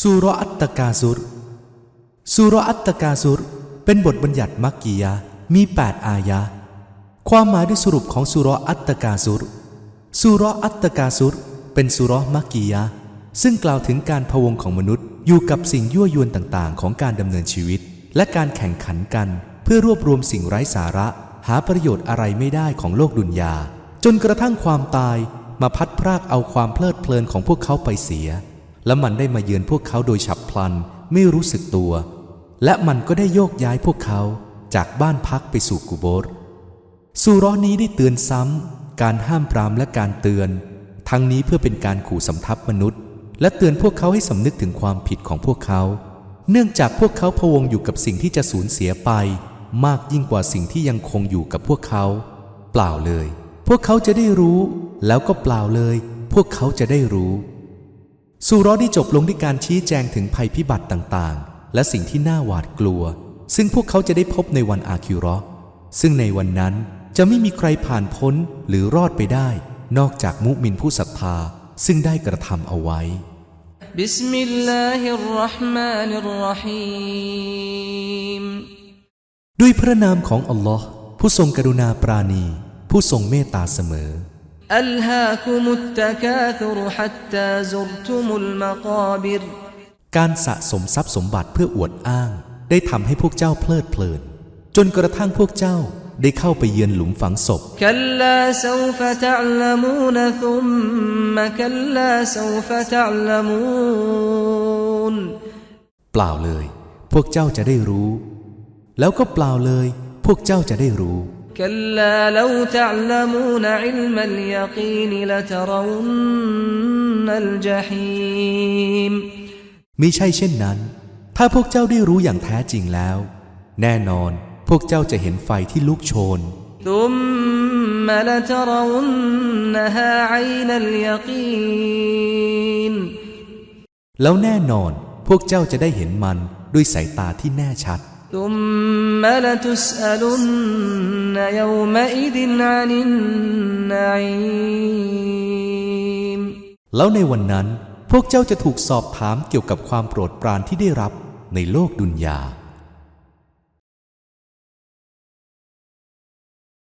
สุรอัตตกาซุรสุรอัตตกาซุรเป็นบทบัญญัติมักกียะมี 8 อายะ ความหมายด้วยสรุปของสุรอัตตกาซุรสุรอัตตกาซุรเป็นสุรมักกียะซึ่งกล่าวถึงการพวงของมนุษย์อยู่กับสิ่งยั่วยวนต่างๆ ของการดำเนินชีวิต และการแข่งขันกัน เพื่อรวบรวมสิ่งไร้สาระ หาประโยชน์อะไรไม่ได้ของโลกดุนยา จนกระทั่งความตายมาพัดพรากเอาความเพลิดเพลินของพวกเขาไปเสีย และมันได้มาเยือนพวกเขาโดยฉับพลันไม่รู้สึกตัว และมันก็ได้โยกย้ายพวกเขาจากบ้านพักไปสู่กุโบรสุร้อนี้ได้เตือนซ้ำการห้ามปรามและการเตือน ทั้งนี้เพื่อเป็นการขู่สำทับมนุษย์ และเตือนพวกเขาให้สำนึกถึงความผิดของพวกเขา เนื่องจากพวกเขาพวงอยู่กับสิ่งที่จะสูญเสียไป มากยิ่งกว่าสิ่งที่ยังคงอยู่กับพวกเขา เปล่าเลย พวกเขาจะได้รู้ แล้วก็เปล่าเลย พวกเขาจะได้รู้ สุรอได้จบลงด้วยการชี้แจงถึงภัยพิบัติต่างๆ และสิ่งที่น่าหวาดกลัว ซึ่งพวกเขาจะได้พบในวันอาคิรอซึ่งในวันนั้นจะไม่มีใครผ่านพ้นหรือรอดไปได้ นอกจากมุมินผู้ศรัทธา ซึ่งได้กระทำเอาไว้บิสมิลลาฮิรรห์มานิรรหีมด้วยพระนามของอัลลอฮ์ผู้ทรงกรุณาปราณี ผู้ทรงเมตตาเสมอ ألهاكم التكاثر حتى زرتم المقابر การสะสมทรัพย์สมบัติเพื่ออวดอ้าง ได้ทำให้พวกเจ้าเพลิดเพลิน จนกระทั่งพวกเจ้าได้เข้าไปเยือนหลุมฝังศพ كلا سوف تعلمون ثم كلا سوف تعلمون เปล่าเลย พวกเจ้าจะได้รู้ แล้วก็เปล่าเลย พวกเจ้าจะได้รู้ كلا لو تعلمون علم اليقين لترون الجحيم มิใช่เช่นนั้น ถ้าพวกเจ้าได้รู้อย่างแท้จริงแล้ว แน่นอนพวกเจ้าจะเห็นไฟที่ลุกโชน ثم لترونها عين اليقين แล้วแน่นอนพวกเจ้าจะได้เห็นมันด้วยสายตาที่แน่ชัด ثم لتسألن يومئذ عن النعيم แล้วในวันนั้น พวกเจ้าจะถูกสอบถามเกี่ยวกับความโปรดปรานที่ได้รับในโลกดุนยา